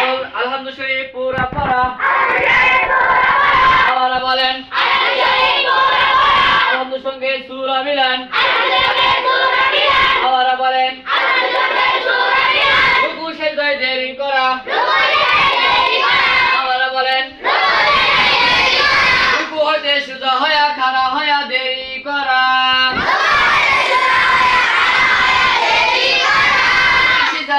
আল- আলহামদু শরীফ পুরা পড়া। বলেন আলহামদুর সঙ্গে সুরা মিলান। বলেন রুকু সেজদায় দেরি করা আবার বলেন রুকু হইতে সুজা হয়া খাড়া হয়া দেরি করা সিজা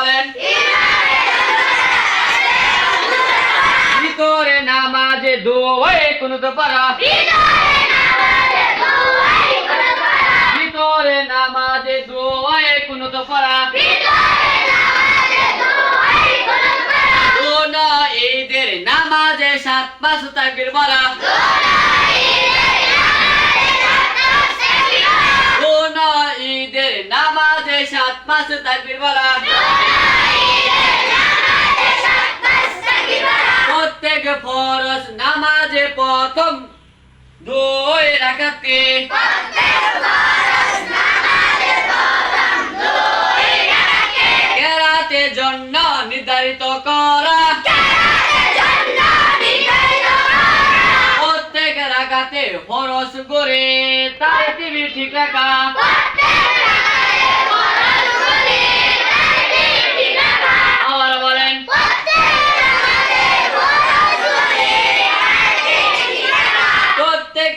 বলেন। ভিতরে নামাজে দোয়ে কোন তো পারা। ভিতরে নামাজে দোয়ে কোন তো পারা। কোনা ঈদের নামাজে সাত পাঁচ তাকবীর বলা কোনা ঈদের নামাজে সাত পাঁচ তাকবীর বলা। প্রত্যেক ফরজ নামাজে প্রথম দুই রাখাতে জন্য নির্ধারিত করা। প্রত্যেক রাখাতে ফরজ করে তার টিভি ঠিক রাখা আবার বলেন প্রত্যেক